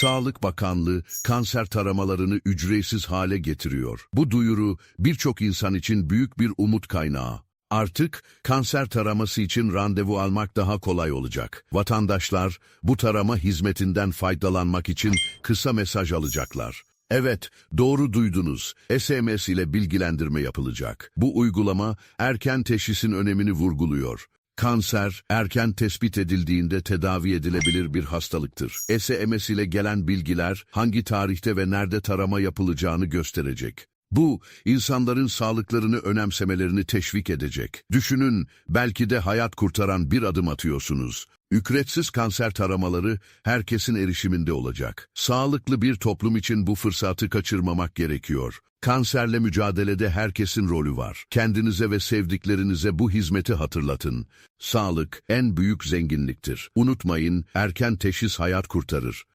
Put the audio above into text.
Sağlık Bakanlığı kanser taramalarını ücretsiz hale getiriyor. Bu duyuru birçok insan için büyük bir umut kaynağı. Artık kanser taraması için randevu almak daha kolay olacak. Vatandaşlar bu tarama hizmetinden faydalanmak için kısa mesaj alacaklar. Evet, doğru duydunuz. SMS ile bilgilendirme yapılacak. Bu uygulama erken teşhisin önemini vurguluyor. Kanser, erken tespit edildiğinde tedavi edilebilir bir hastalıktır. SMS ile gelen bilgiler hangi tarihte ve nerede tarama yapılacağını gösterecek. Bu, insanların sağlıklarını önemsemelerini teşvik edecek. Düşünün, belki de hayat kurtaran bir adım atıyorsunuz. Ücretsiz kanser taramaları herkesin erişiminde olacak. Sağlıklı bir toplum için bu fırsatı kaçırmamak gerekiyor. Kanserle mücadelede herkesin rolü var. Kendinize ve sevdiklerinize bu hizmeti hatırlatın. Sağlık en büyük zenginliktir. Unutmayın, erken teşhis hayat kurtarır.